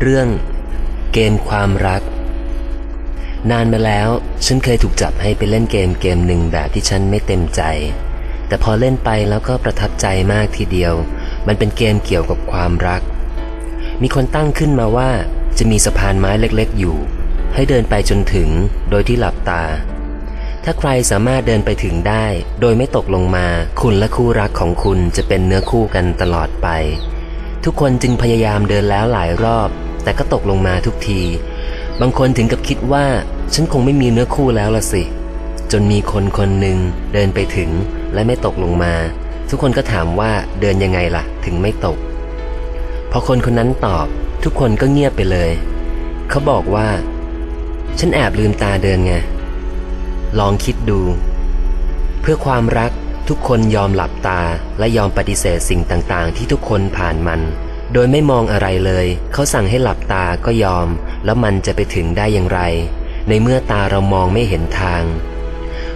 เรื่องเกมความรัก นานมาแล้ว ฉันเคยถูกจับให้ไปเล่นเกมเกมหนึ่งแบบที่ฉันไม่เต็มใจ แต่พอเล่นไปแล้วก็ประทับใจมากทีเดียว มันเป็นเกมเกี่ยวกับความรัก มีคนตั้งขึ้นมาว่าจะมีสะพานไม้เล็กๆ อยู่ ให้เดินไปจนถึงโดยที่หลับตา ถ้าใครสามารถเดินไปถึงได้ โดยไม่ตกลงมา คุณและคู่รักของคุณจะเป็นเนื้อคู่กันตลอดไป ทุกคนจึงพยายามเดินแล้วหลายรอบ แต่ก็ตกลงมาทุกที บางคนถึงกับคิดว่า ฉันคงไม่มีเนื้อคู่แล้วละสิ จนมีคนคนหนึ่งเดินไปถึงและไม่ตกลงมา ทุกคนก็ถามว่าเดินยังไงล่ะ ถึงไม่ตก พอคนคนนั้นตอบ ทุกคนก็เงียบไปเลย เขาบอกว่า ฉันแอบลืมตาเดินไง ลองคิดดู เพื่อความรักทุกคนยอมหลับตาและยอมปฏิเสธสิ่งต่างๆ ที่ทุกคนผ่านมัน โดยไม่มองอะไรเลย เขาสั่งให้หลับตาก็ยอม แล้วมันจะไปถึงได้อย่างไร ในเมื่อตาเรามองไม่เห็นทาง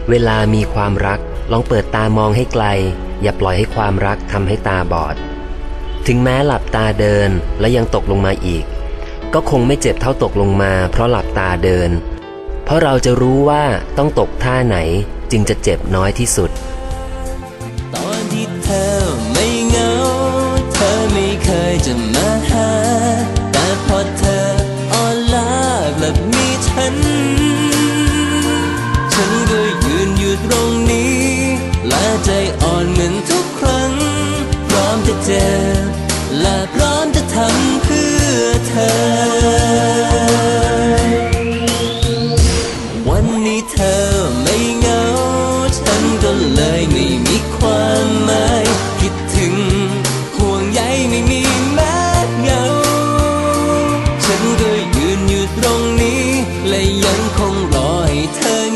เวลามีความรัก ลองเปิดตามองให้ไกล อย่าปล่อยให้ความรักทำให้ตาบอด ถึงแม้หลับตาเดินและยังตกลงมาอีก ก็คงไม่เจ็บเท่าตกลงมา เพราะหลับตาเดิน เพราะเราจะรู้ว่าต้องตกท่าไหนจึงจะเจ็บน้อยที่สุด ตอนที่เธอ จะมาหา แต่พอเธออ่อนล้ากลับมีฉัน ฉันก็ยืนอยู่ตรงนี้และใจอ่อนเหมือนทุกครั้ง พร้อมจะเจ็บและพร้อมจะทำเพื่อเธอ วันนี้เธอ และยังคงรอให้เธอ